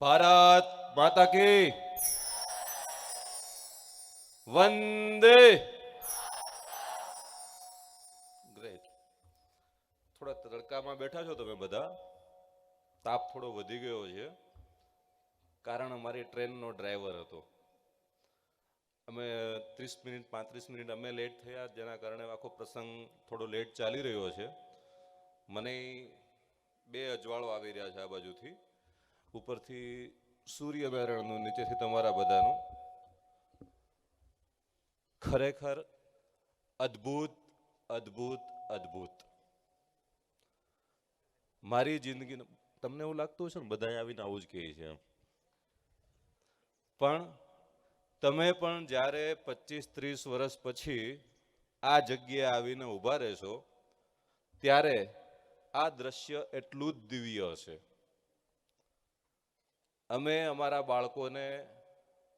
ભારત માતા કી. વંદે. ગ્રેટ થોડા તડકામાં બેઠા છો તમે બધા. તાપ થોડો વધી ગયો છે. કારણ અમારી ટ્રેનનો ડ્રાઈવર હતો. અમે ત્રીસ મિનિટ, પાંત્રીસ મિનિટ અમે લેટ થયા, જેના કારણે આખો પ્રસંગ થોડો લેટ ચાલી રહ્યો છે. મને બે અજવાળો આવી રહ્યા છે આ બાજુથી. ઉપરથી સૂર્યનારાયણનું, નીચેથી તમારા બધાનું. ખરેખર અદ્ભુત અદ્ભુત અદ્ભુત. મારી જિંદગી તમને એવું લાગતું હશે ને બધા આવીને આવું જ કહે છે. પણ તમે પણ જ્યારે પચીસ ત્રીસ વર્ષ પછી આ જગ્યાએ આવીને ઊભા રહેશો, ત્યારે આ દ્રશ્ય એટલું જ દિવ્ય હશે. અમે અમારા બાળકોને,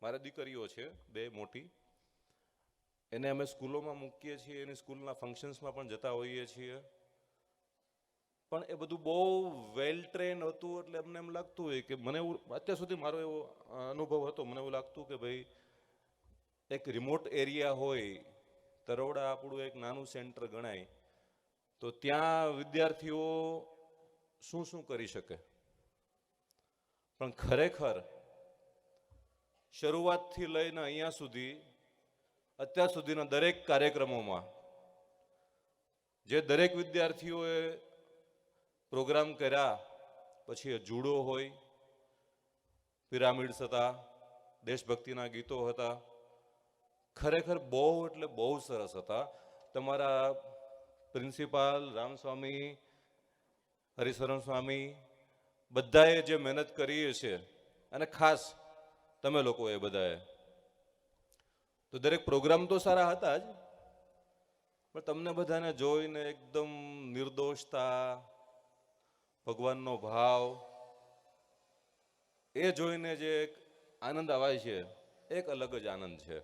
મારા દીકરીઓ છે, બે મોટી, એને અમે સ્કૂલોમાં મૂકીએ છીએ, એની સ્કૂલના ફંક્શન્સમાં પણ જતા હોઈએ છીએ. પણ એ બધું બહુ વેલ ટ્રેન હતું એટલે અમને એમ લાગતું હોય કે મને એવું, અત્યાર સુધી મારો એવો અનુભવ હતો, મને એવું લાગતું કે ભાઈ એક રિમોટ એરિયા હોય, તરોડા આપણું એક નાનું સેન્ટર ગણાય, તો ત્યાં વિદ્યાર્થીઓ શું શું કરી શકે? પણ ખરેખર શરૂઆતથી લઈને અહીંયા સુધી, અત્યાર સુધીના દરેક કાર્યક્રમોમાં જે દરેક વિદ્યાર્થીઓએ પ્રોગ્રામ કર્યા, પછી જુડો હોય, પિરામિડ્સ હતા, દેશભક્તિના ગીતો હતા, ખરેખર બહુ એટલે બહુ સરસ હતા. તમારા પ્રિન્સિપાલ રામસ્વામી, હરિશરણ સ્વામી બધાએ જે મહેનત કરી છે અને ખાસ તમે લોકોએ બધાએ. તો દરેક પ્રોગ્રામ તો સારા હતા જ, પણ તમને બધાને જોઈને એકદમ નિર્દોષતા, ભગવાનનો ભાવ, એ જોઈને જે એક આનંદ આવે છે, એક અલગ જ આનંદ છે.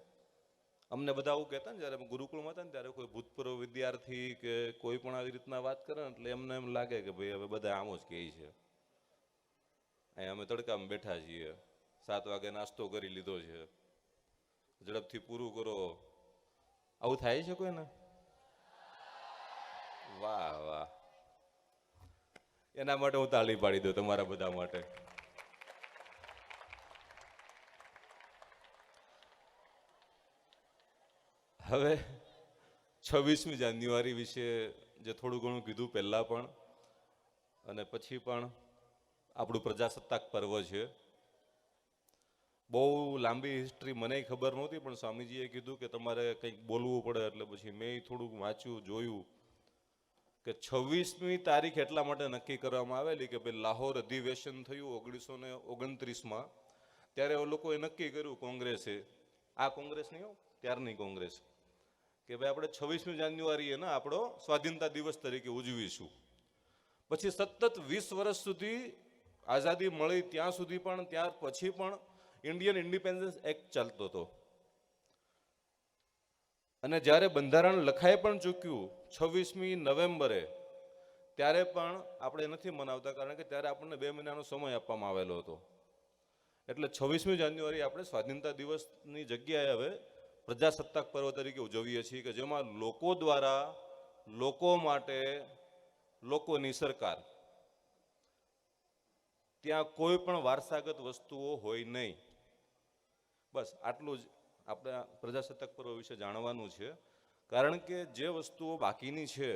અમને બધા આવું કહેતા ને, જ્યારે ગુરુકુળમાં હતા ને, ત્યારે કોઈ ભૂતપૂર્વ વિદ્યાર્થી કે કોઈ પણ આવી રીતના વાત કરે ને, એટલે એમને એમ લાગે કે ભાઈ હવે બધા આમ જ કહે છે. અહીંયા અમે તડકામાં બેઠા છીએ. સાત વાગે નાસ્તો કરી લીધો છે. ઝડપથી પૂરું કરો. આવું થાય છે કોઈને? વાહ વાહ. એના માટે હું તાળી પાડી દઉં તમારા બધા માટે. હવે છવ્વીસમી જાન્યુઆરી વિશે જે થોડું ઘણું કીધું પહેલાં પણ, અને પછી પણ આપણું પ્રજાસત્તાક પર્વ છે. બહુ લાંબી હિસ્ટ્રી મને ખબર નહોતી, પણ સ્વામીજીએ કીધું કે તમારે કંઈક બોલવું પડે એટલે પછી મેં થોડુંક વાંચ્યું, જોયું કે છવ્વીસમી તારીખ એટલા માટે નક્કી કરવામાં આવેલી કે ભાઈ લાહોર અધિવેશન થયું ઓગણીસો ને ઓગણત્રીસમાં, ત્યારે એ લોકોએ નક્કી કર્યું કોંગ્રેસે, આ કોંગ્રેસ નહીં ત્યારની કોંગ્રેસ, કે ભાઈ આપણે છવ્વીસમી જાન્યુઆરીએ ને આપણો સ્વાધીનતા દિવસ તરીકે ઉજવીશું. પછી સતત વીસ વર્ષ સુધી આઝાદી મળી ત્યાં સુધી પણ, ત્યાર પછી પણ ઇન્ડિયન ઇન્ડિપેન્ડન્સ એક્ટ ચાલતો હતો. અને જ્યારે બંધારણ લખાઈ પણ ચૂક્યું છવ્વીસમી નવેમ્બરે, ત્યારે પણ આપણે નથી મનાવતા, કારણ કે ત્યારે આપણને બે મહિનાનો સમય આપવામાં આવેલો હતો. એટલે છવ્વીસમી જાન્યુઆરી આપણે સ્વાધીનતા દિવસની જગ્યાએ હવે પ્રજાસત્તાક પર્વ તરીકે ઉજવીએ છીએ કે જેમાં લોકો દ્વારા લોકો માટે લોકોની સરકાર ત્યાં કોઈ પણ વારસાગત વસ્તુઓ હોય નહીં. બસ, આટલું જ આપણે પ્રજાસત્તાક પર્વ વિશે જાણવાનું છે. કારણ કે જે વસ્તુઓ બાકીની છે,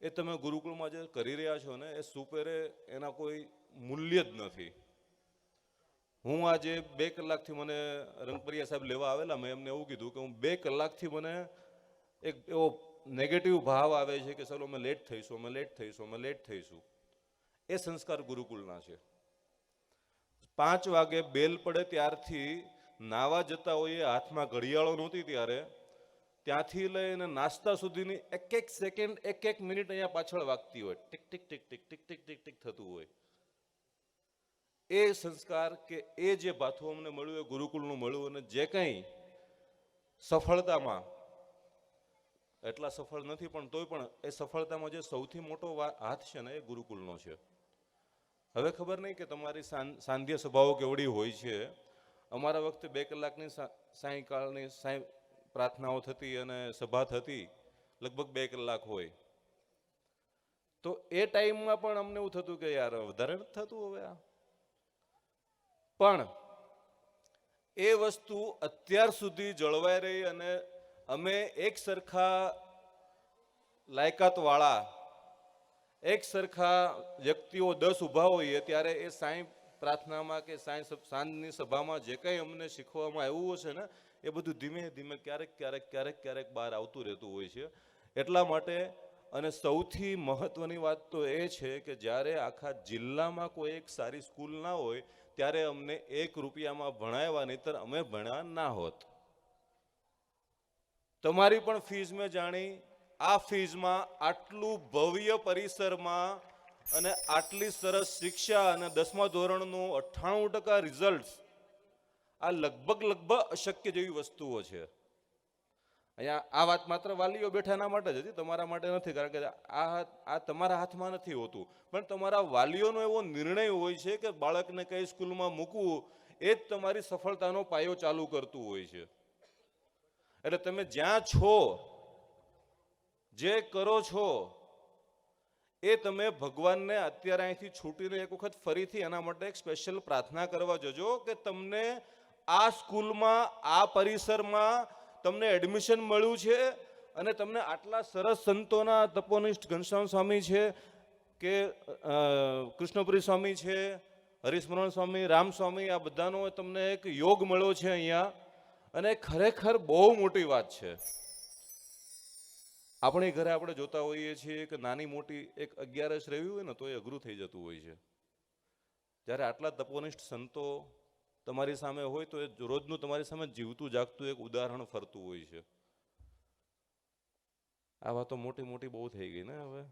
એ તમે ગુરુકુળમાં જે કરી રહ્યા છો ને, એ સુપેરે એના કોઈ મૂલ્ય જ નથી. હું આજે બે કલાકથી મને રંગપરિયા સાહેબ લેવા આવેલા, મેં એમને એવું કીધું કે હું બે કલાકથી મને એક એવો નેગેટિવ ભાવ આવે છે કે ચલો અમે લેટ થઈશું, અમે લેટ થઈશું, અમે લેટ થઈશું. એ સંસ્કાર ગુરુકુળના છે. પાંચ વાગે બેલ પડે ત્યારથી નાવા જતા હોઈએ, હાથમાં ઘડિયાળો નહોતી ત્યારે. ત્યાંથી લઈને નાસ્તા સુધીની એક એક સેકન્ડ, એક એક મિનિટ અહીંયા પાછળ વાગતી હોય. Tick tick tick tick tick tick tick tick થતું હોય. એ સંસ્કાર કે એ જે ભાથું અમને મળ્યું, એ ગુરુકુળનું મળ્યું અને જે કંઈ સફળતામાં, એટલા સફળ નથી પણ તોય પણ એ સફળતામાં જે સૌથી મોટો હાથ છે ને એ ગુરુકુળનો છે. હવે ખબર નહીં કે તમારી સાંધ્ય સભાઓ કેવડી હોય છે. અમારા વખતે બે કલાકની સાયંકાળની સાંય, પ્રાર્થનાઓ થતી અને સભા થતી, લગભગ બે કલાક હોય. તો એ ટાઈમમાં પણ અમને એવું થતું કે યાર વધારે થતું હવે આ. પણ એ વસ્તુ અત્યાર સુધી જળવાઈ રહી અને અમે એક સરખા લાયકાતવાળા એક સરખા વ્યક્તિઓ દસ ઊભા હોઈએ ત્યારે એ સાંઈ પ્રાર્થનામાં કે સાંઈ સાંજની સભામાં જે કંઈ અમને શીખવામાં આવ્યું છે ને, એ બધું ધીમે ધીમે ક્યારેક ક્યારેક ક્યારેક ક્યારેક બહાર આવતું રહેતું હોય છે. એટલા માટે અને સૌથી મહત્વની વાત તો એ છે કે જ્યારે આખા જિલ્લામાં કોઈ એક સારી સ્કૂલ ના હોય, ત્યારે અમને એક રૂપિયામાં ભણાવ્યા નહીતર અમે ભણ્યા ના હોત. તમારી પણ ફીઝ મેં જાણી આ ફીઝમાં આટલું ભવ્ય પરિસરમાં અને આટલી સરસ શિક્ષા અને દસમા ધોરણનું અઠ્ઠાણું ટકા રિઝલ્ટ આ લગભગ લગભગ અશક્ય જેવી વસ્તુઓ છે. અહીંયા આ વાત માત્ર વાલીઓ બેઠા એના માટે જ હતી, તમારા માટે નથી, કારણ કે આ આ તમારા હાથમાં નથી હોતું. પણ તમારા વાલીઓનો એવો નિર્ણય હોય છે કે બાળકને કઈ સ્કૂલમાં મૂકવું, એ જ તમારી સફળતાનો પાયો ચાલુ કરતું હોય છે. એટલે તમે જ્યાં છો જે કરો છો, એ તમે ભગવાનને અત્યારે અહીંથી છૂટીને એક વખત ફરીથી એના માટે એક સ્પેશિયલ પ્રાર્થના કરવા જજો કે તમને આ સ્કૂલમાં, આ પરિસરમાં તમને એડમિશન મળ્યું છે અને તમને આટલા સરસ સંતોના તપોનિષ્ઠ ઘનશ્યામ સ્વામી છે કે કૃષ્ણપુરી સ્વામી છે, હરિસ્મરણ સ્વામી, રામ સ્વામી, આ બધાનો તમને એક યોગ મળ્યો છે અહીંયા. અને ખરેખર બહુ મોટી વાત છે. આપણી ઘરે આપણે જોતા હોઈએ છીએ કે નાની મોટી એક અગિયારસ રહેવી હોય ને, તો એ અઘરું થઈ જતું હોય છે. જ્યારે આટલા તપોનિષ્ઠ સંતો તમારી સામે હોય, તો એ રોજનું તમારી સામે જીવતું, જાગતું એક ઉદાહરણ ફરતું હોય છે. આ વાતો મોટી મોટી બહુ થઈ ગઈ ને હવે.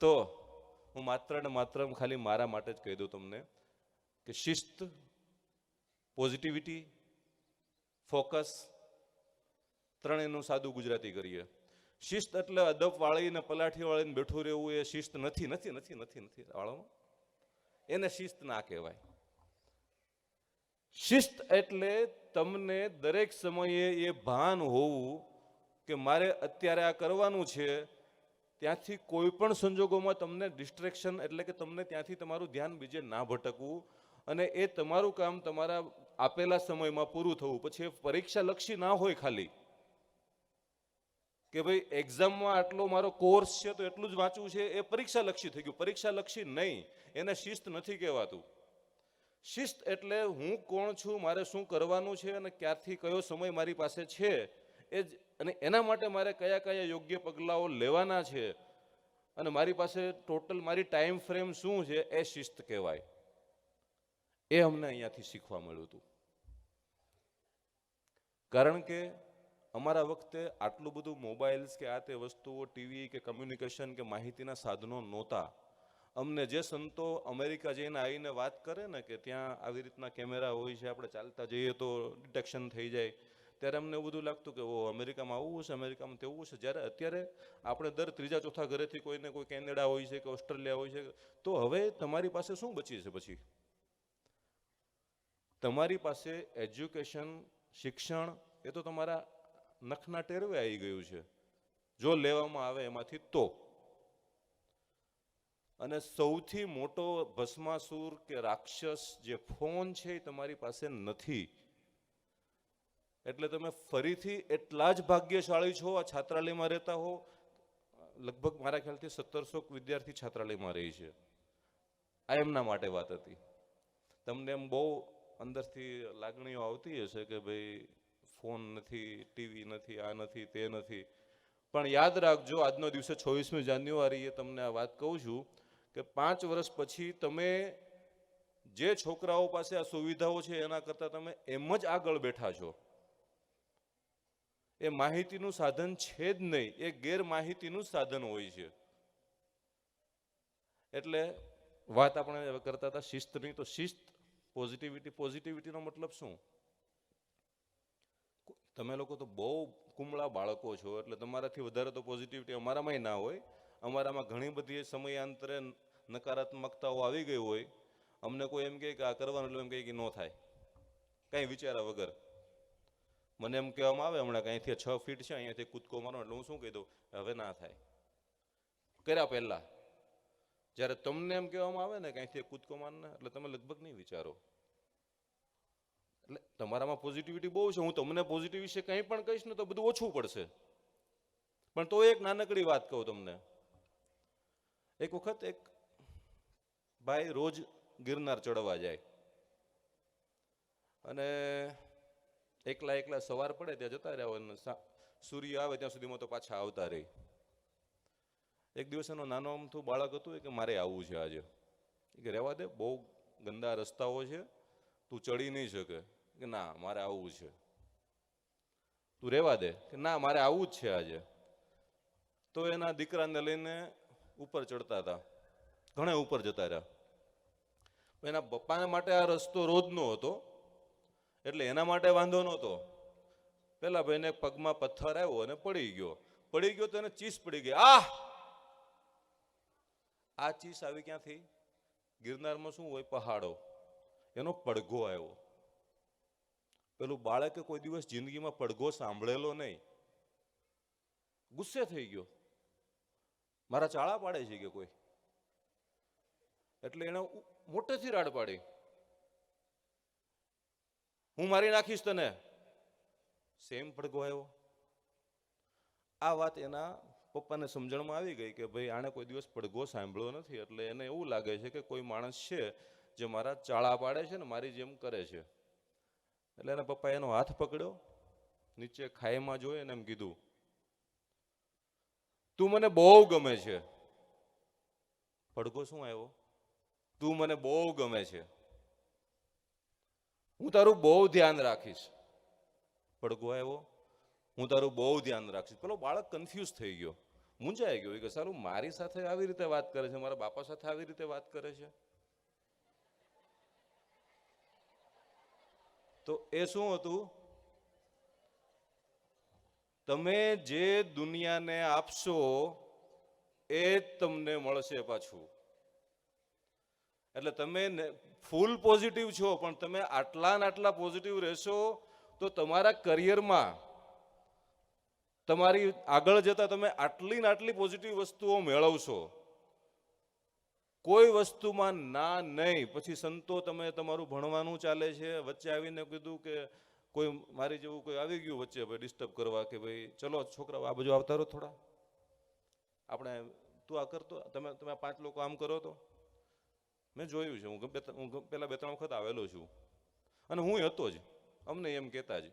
તો હું માત્ર ને માત્ર ખાલી મારા માટે જ કહી દઉં તમને કે શિસ્ત, પોઝિટિવિટી, ફોકસ ત્રણેયનું સાદું ગુજરાતી કરીએ. શિસ્ત એટલે અદબ વાળીને પલાઠી વાળીને બેઠું રહેવું એ શિસ્ત નથી નથી નથી નથી નથી, વાળામાં. એને શિસ્ત ના કહેવાય. શિસ્ત એટલે તમને દરેક સમયે એ ભાન હોવું કે મારે અત્યારે આ કરવાનું છે, ત્યાંથી કોઈ પણ સંજોગોમાં તમને ડિસ્ટ્રેક્શન એટલે કે તમને ત્યાંથી તમારું ધ્યાન બીજે ના ભટકવું અને એ તમારું કામ તમારા આપેલા સમયમાં પૂરું થવું. પછી પરીક્ષા લક્ષી ના હોય ખાલી. કે ભાઈ એક્ઝામમાં આટલો મારો કોર્સ છે તો એટલું જ વાંચવું છે, એ પરીક્ષા લક્ષી થઈ ગયું. પરીક્ષા લક્ષી નહીં, એને શિસ્ત નથી કહેવાતું. શિસ્ત એટલે હું કોણ છું, મારે શું કરવાનું છે અને ક્યારથી કયો સમય મારી પાસે છે, એ જ અને એના માટે મારે કયા કયા યોગ્ય પગલાઓ લેવાના છે અને મારી પાસે ટોટલ મારી ટાઈમ ફ્રેમ શું છે, એ શિસ્ત કહેવાય. એ અમને અહીંયાથી શીખવા મળ્યું હતું. કારણ કે અમારા વખતે આટલું બધું મોબાઈલ્સ કે આ તે વસ્તુઓ ટીવી કે કમ્યુનિકેશન કે માહિતીના સાધનો નહોતા. અમને જે સંતો અમેરિકા જઈને આવીને વાત કરે ને કે ત્યાં આવી રીતના કેમેરા હોય છે, આપણે ચાલતા જઈએ તો ડિટેક્શન થઈ જાય. ત્યારે અમને એવું બધું લાગતું કે ઓ અમેરિકામાં આવું હશે, અમેરિકામાં તેવું હશે. જ્યારે અત્યારે આપણે દર ત્રીજા ચોથા ઘરેથી કોઈને કોઈ કેનેડા હોય છે કે ઓસ્ટ્રેલિયા હોય છે તો હવે તમારી પાસે શું બચી છે પછી? તમારી પાસે એજ્યુકેશન શિક્ષણ એ તો તમારા નખના ટેરવે આવી ગયું છે. જો લેવામાં આવે એમાંથી તો. અને સૌથી મોટો ભસ્માસુર કે રાક્ષસ જે ફોન છે એ તમારી પાસે નથી. એટલે તમે ફરીથી એટલા જ ભાગ્યશાળી છો, આ છાત્રાલયમાં રહેતા હો. લગભગ મારા ખ્યાલથી સત્તરસો વિદ્યાર્થી છાત્રાલયમાં રહી છે. આ એમના માટે વાત હતી. તમને એમ બહુ અંદરથી લાગણીઓ આવતી હશે કે ભાઈ ફોન નથી, ટીવી નથી, આ નથી, તે નથી. પણ યાદ રાખજો, આજનો દિવસે છવ્વીસમી જાન્યુઆરીએ તમને આ વાત કહું છું કે પાંચ વર્ષ પછી તમે જે છોકરાઓ પાસે આ સુવિધાઓ છે એના કરતાં તમે એમ જ આગળ બેઠા છો. એ માહિતીનું સાધન છે જ નહીં, એ ગેરમાહિતીનું સાધન હોય છે. એટલે વાત આપણે કરતા હતા શિસ્તની, તો શિસ્ત પોઝિટિવિટી પોઝિટિવિટીનો મતલબ શું? તમે લોકો તો બહુ કુમળા બાળકો છો, એટલે તમારાથી વધારે તો પોઝિટિવિટી અમારામાંય ના હોય. અમારામાં ઘણી બધી સમયાંતરે નકારાત્મકતાઓ આવી ગઈ હોય. અમને કોઈ એમ કહે કે આ કરવાનું એટલે એમ કહે કે ન થાય. કાંઈ વિચાર્યા વગર. મને એમ કહેવામાં આવે હમણાં કે છ ફીટ છે, અહીંયાથી કૂદકો મારો, એટલે હું શું કહી દઉં? હવે ના થાય. કર્યા પહેલાં. જ્યારે તમને એમ કહેવામાં આવે ને કે કૂદકો મારને, એટલે તમે લગભગ નહીં વિચારો. એટલે તમારામાં પોઝિટિવિટી બહુ છે. હું તમને પોઝિટિવ વિશે કંઈ પણ કહીશ ને તો બધું ઓછું પડશે. પણ તો એક નાનકડી વાત કહું તમને. એક વખત એક ભાઈ રોજ ગિરનાર ચડવા જાય. અને એકલા એકલા સવાર પડે ત્યાં જતા રહ્યા હોય સૂર્ય આવે ત્યાં સુધીમાં તો પાછા આવતા રહી. એક દિવસ એનો નાનો અમથું બાળક હતું કે મારે આવવું છે આજે. કે રહેવા દે, બહુ ગંદા રસ્તાઓ છે, તું ચડી નહીં શકે. કે ના, મારે આવવું છે. તું રહેવા દે. કે ના, મારે આવવું જ છે આજે. તો એના દીકરાને લઈને ઉપર ચડતા હતા. ઘણા ઉપર જતા રહ્યા. એના પપ્પાને માટે આ રસ્તો રોજનો હતો. એટલે એના માટે વાંધો નહોતો. પેલા ભાઈને પગમાં પથ્થર આવ્યો અને પડી ગયો. પડી ગયો તો એને ચીસ પડી ગઈ. આહ! આ ચીસ આવી ક્યાંથી? ગિરનારમાં શું હોય? પહાડો. એનો પડઘો આવ્યો. પેલું બાળકે કોઈ દિવસ જિંદગીમાં પડઘો સાંભળેલો નહીં. ગુસ્સે થઈ ગયો. મારા ચાળા પાડે છે કે કોઈ? એટલે એને મોટેથી રાડ પાડી. હું મારી નાખીશ તને. સેમ પડઘો આવ્યો. આ વાત એના પપ્પાને સમજણમાં આવી ગઈ કે ભાઈ, આણે કોઈ દિવસ પડઘો સાંભળ્યો નથી, એટલે એને એવું લાગે છે કે કોઈ માણસ છે જે મારા ચાળા પાડે છે ને મારી જેમ કરે છે. એટલે એના પપ્પાએ એનો હાથ પકડ્યો, નીચે ખાઈમાં જોઈ અને એમ કીધું, તું મને બહુ ગમે છે. પડઘો શું આવ્યો? તું મને બહુ ગમે છે. હું તારું બહુ ધ્યાન રાખીશ. પડઘો આવ્યો, હું તારું બહુ ધ્યાન રાખીશ. પેલો બાળક કન્ફ્યુઝ થઈ ગયો. મૂંઝાઈ ગયો. કે, સારું, મારી સાથે આવી રીતે વાત કરે છે? મારા બાપા સાથે આવી રીતે વાત કરે છે? તો એ શું હતું? તમે જે દુનિયાને આપશો, એ જ તમને મળશે પાછું. એટલે તમે ફૂલ પોઝિટિવ છો, પણ તમે આટલા ને આટલા પોઝિટિવ રહેશો, તો તમારા કરિયરમાં તમારી આગળ જતા તમે આટલી ને આટલી પોઝિટિવ વસ્તુઓ મેળવશો. કોઈ વસ્તુમાં ના નહીં. પછી સંતો તમે તમારું ભણવાનું ચાલે છે. વચ્ચે આવીને કીધું કે કોઈ મારી જેવું કોઈ આવી ગયું વચ્ચે ભાઈ ડિસ્ટર્બ કરવા કે ભાઈ ચલો છોકરાઓ, આ બાજુ આવતા રહો થોડા. આપણે તું આ કરતો તમે તમે પાંચ લોકો આમ કરો તો. મેં જોયું છે. હું હું ગમે- બે ત્રણ વખત આવેલો છું. અને હું હતો જ. અમને એમ કહેતા જ.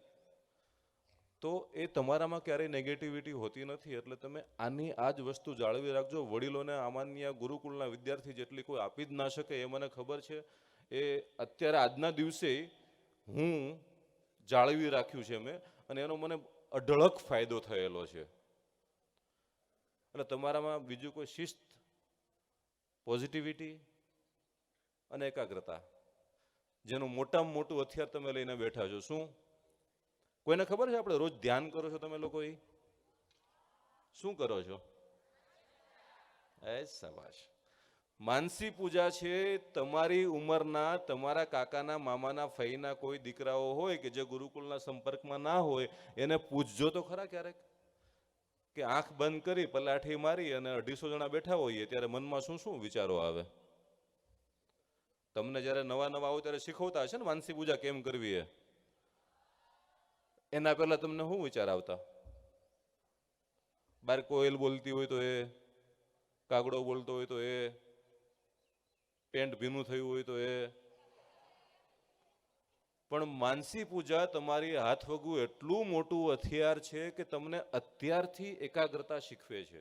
તો એ તમારામાં ક્યારેય નેગેટિવિટી હોતી નથી, એટલે તમે આની આ જ વસ્તુ જાળવી રાખજો. વડીલોને આમાન્ય ગુરુકુળના વિદ્યાર્થી જેટલી કોઈ આપી જ ના શકે એ મને ખબર છે. એ અત્યારે આજના દિવસે હું જાળવી રાખ્યું છે મેં, અને એનો મને અઢળક ફાયદો થયેલો છે. એટલે તમારામાં બીજું કોઈ શિસ્ત પોઝિટિવિટી અને એકાગ્રતા, જેનું મોટામાં મોટું હથિયાર તમે લઈને બેઠા છો. શું? કોઈને ખબર છે આપણે રોજ ધ્યાન કરો છો તમે લોકો એ શું કરો છો? એ સવાશ માનસી પૂજા છે, તમારી ઉંમરના તમારા કાકાના મામાના ફઈના કોઈ દીકરાઓ હોય કે જે ગુરુકુળના સંપર્કમાં ના હોય, એને પૂછજો તો ખરા ક્યારેક? કે આંખ બંધ કરી, પલાઠી મારી અને અઢીસો જણા બેઠા હોઈએ ત્યારે મનમાં શું શું વિચારો આવે? તમને જ્યારે નવા નવા આવો ત્યારે શીખવતા હશે ને માનસી પૂજા કેમ કરવી એ? એના પહેલા તમને શું વિચાર આવતા? બાર કોયલ બોલતી હોય તો એ, કાગડો બોલતો હોય તો એ, પેન્ટ ભીનું થયું હોય તો એ. પણ માનસી પૂજા તમારી હાથ વગું એટલું મોટું હથિયાર છે કે તમને અત્યારથી એકાગ્રતા શીખવે છે.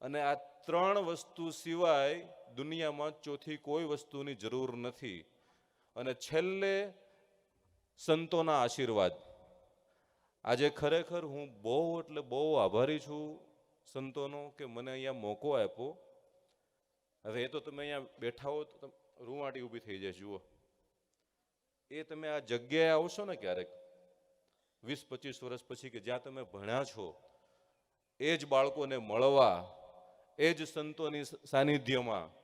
અને આ ત્રણ વસ્તુ સિવાય દુનિયામાં ચોથી કોઈ વસ્તુની જરૂર નથી. અને છેલ્લે સંતોના આશીર્વાદ. આજે ખરેખર હું બહુ, એટલે બહુ આભારી છું સંતોનો કે મને અહીંયા મોકો આપ્યો. હવે એ તો તમે અહીંયા બેઠા હો તો રૂવાટી ઊભી થઈ જાય જુઓ. એ તમે આ જગ્યાએ આવશો ને ક્યારેક, વીસ, પચીસ વર્ષ પછી કે જ્યાં તમે ભણ્યા છો, એ જ બાળકોને મળવા, એ જ સંતોની સાનિધ્યમાં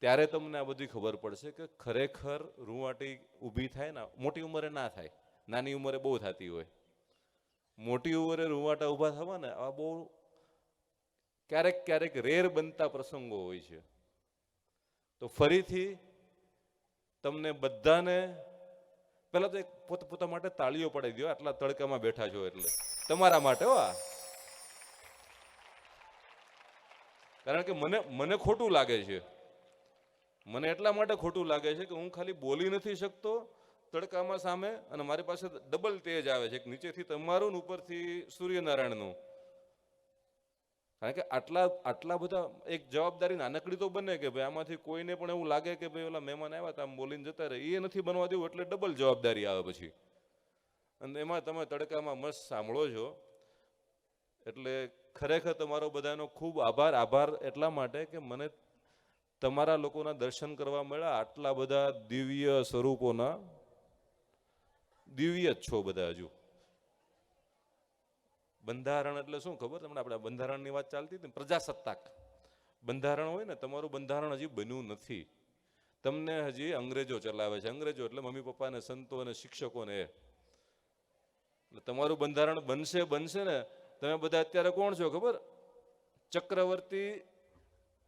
ત્યારે તમને આ બધી ખબર પડશે કે ખરેખર રૂંવાટી ઊભી થાય ને, મોટી ઉંમરે ના થાય. નાની ઉંમરે બહુ થતી હોય. મોટી ઉંમરે રૂંવાટા ઊભા થવા ને, આ બહુ ક્યારેક ક્યારેક રેર બનતા પ્રસંગો હોય છે. તો ફરીથી તમને બધાને, પહેલા તો એક પોત, પોતા માટે તાળીઓ પડાવી દો, આટલા તડકામાં બેઠા છો એટલે. તમારા માટે વા કારણ કે મને મને ખોટું લાગે છે. મને એટલા માટે ખોટું લાગે છે કે હું ખાલી બોલી નથી શકતો તડકામાં સામે અને મારી પાસે ડબલ તેજ આવે છે. નીચેથી તમારું ને ઉપરથી સૂર્યનારાયણનું. કારણ કે આટલા આટલા બધા, એક જવાબદારી નાનકડી તો બને કે ભાઈ આમાંથી કોઈને પણ એવું લાગે કે ભાઈ ઓલા મહેમાન આવ્યા હતા, આમ બોલીને જતા રહે એ નથી બનવા દેવું એટલે ડબલ જવાબદારી આવે પછી. અને એમાં તમે તડકામાં મસ્ત સાંભળો છો. એટલે ખરેખર તમારો બધાનો ખૂબ આભાર. આભાર એટલા માટે કે મને તમારા લોકોના દર્શન કરવા મળ્યા, આટલા બધા દિવ્ય સ્વરૂપોના? દિવ્ય જ છો બધા હજુ. બંધારણ એટલે શું ખબર? તમને આપણે બંધારણની વાત ચાલતી હતી? પ્રજાસત્તાક. બંધારણ હોય ને, તમારું બંધારણ હજી બન્યું નથી. તમને હજી અંગ્રેજો ચલાવે છે. અંગ્રેજો એટલે મમ્મી પપ્પા ને સંતો અને શિક્ષકોને. એટલે તમારું બંધારણ બનશે બનશે ને, તમે બધા અત્યારે કોણ છો ખબર? ચક્રવર્તી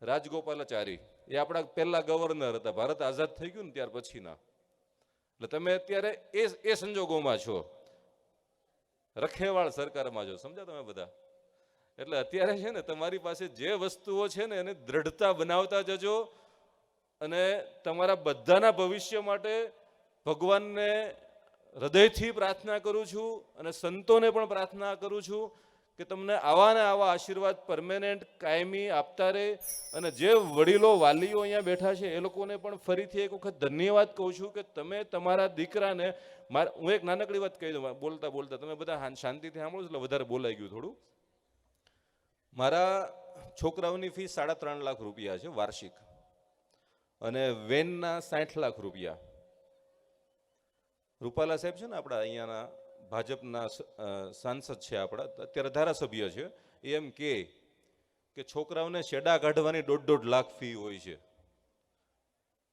રાજગોપાલાચારી. એ આપણા પહેલા ગવર્નર હતા. ભારત આઝાદ થઈ ગયું ને ત્યાર પછીના. એટલે તમે અત્યારે એ એ સંજોગોમાં છો. રખેવાળ સરકારમાં છો. સમજ્યા તમે બધા? એટલે અત્યારે છે ને તમારી પાસે જે વસ્તુઓ છે ને એને દ્રઢતા બનાવતા જજો અને તમારા બધાના ભવિષ્ય માટે ભગવાનને હૃદયથી પ્રાર્થના કરું છું અને સંતોને પણ પ્રાર્થના કરું છું. કે તમને આવા ને આવા આશીર્વાદ પરમેનન્ટ કાયમી આપતા રહે અને જે વડીલો વાલીઓ અહીંયા બેઠા છે એ લોકોને પણ ફરીથી એક વખત ધન્યવાદ કહું છું કે તમે તમારા દીકરાને મારા, હું એક નાનકડી વાત કહી દઉં બોલતા બોલતા, તમે બધા શાંતિથી સાંભળો એટલે વધારે બોલાઈ ગયું થોડું. મારા છોકરાઓની ફી સાડા ત્રણ લાખ રૂપિયા છે વાર્ષિક અને વેનના સાઠ લાખ રૂપિયા. રૂપાલા સાહેબ છે ને આપણા અહીંયાના ભાજપના સાંસદ છે આપણા અત્યારે ધારાસભ્ય છે. એમ કે કે છોકરાઓને શેડા કાઢવાની દોઢ દોઢ લાખ ફી હોય છે.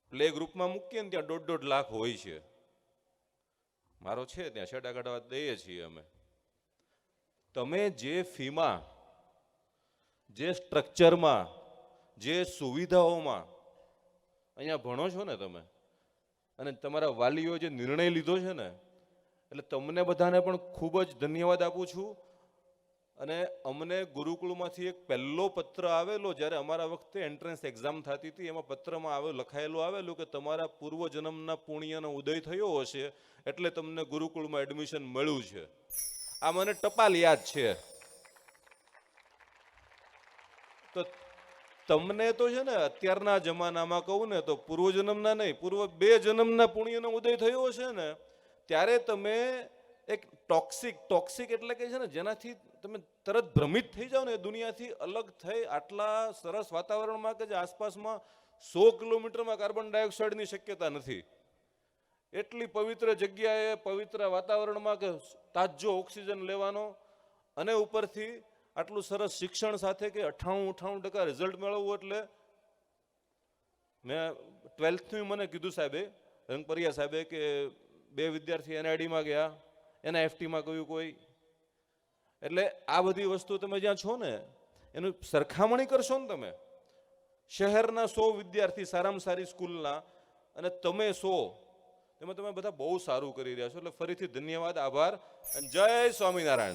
પ્લે ગ્રુપમાં મૂકીએ ને ત્યાં દોઢ દોઢ લાખ હોય છે. મારો છે ત્યાં શેડા કાઢવા દઈએ છીએ અમે. તમે જે ફીમાં, જે સ્ટ્રક્ચરમાં, જે સુવિધાઓમાં અહીંયા ભણો છો ને તમે, અને તમારા વાલીઓ જે નિર્ણય લીધો છે ને એટલે તમને બધાને પણ ખૂબ જ ધન્યવાદ આપું છું. અને અમને ગુરુકુળમાંથી એક પહેલો પત્ર આવેલો જ્યારે અમારા વખતે એન્ટ્રન્સ એક્ઝામ થતી હતી, એમાં પત્રમાં આવે લખાયેલું આવેલું કે તમારા પૂર્વજન્મના પુણ્યનો ઉદય થયો હશે એટલે તમને ગુરુકુળમાં એડમિશન મળ્યું છે. આ મને ટપાલ યાદ છે. તો તમને તો છે ને અત્યારના જમાનામાં કહું ને તો પૂર્વજન્મના નહીં, પૂર્વ બે જન્મના પુણ્યનો ઉદય થયો છે ને ત્યારે તમે એક ટોક્સિક ટોક્સિક એટલે કે છે ને, જેનાથી તમે તરત ભ્રમિત થઈ જાઓ ને દુનિયાથી અલગ થઈ આટલા સરસ વાતાવરણમાં કે જે આસપાસમાં સો કિલોમીટરમાં કાર્બન ડાયોક્સાઇડની શક્યતા નથી. એટલી પવિત્ર જગ્યાએ, પવિત્ર વાતાવરણમાં કે તાજો ઓક્સિજન લેવાનો અને ઉપરથી આટલું સરસ શિક્ષણ સાથે કે અઠ્ઠાણું અઠ્ઠાણું ટકા રિઝલ્ટ મેળવવું એટલે મેં ટ્વેલ્થનું મને કીધું સાહેબે, રંગપરિયા સાહેબે કે બે વિદ્યાર્થી એનઆઈડીમાં ગયા, એના એફટીમાં ગયું કોઈ. એટલે આ બધી વસ્તુ તમે જ્યાં છો ને, એનું સરખામણી કરશો ને તમે. શહેરના સો વિદ્યાર્થી સારામાં સારી સ્કૂલના અને તમે સો, તેમાં તમે બધા બહુ સારું કરી રહ્યા છો. એટલે ફરીથી ધન્યવાદ, આભાર જય સ્વામિનારાયણ.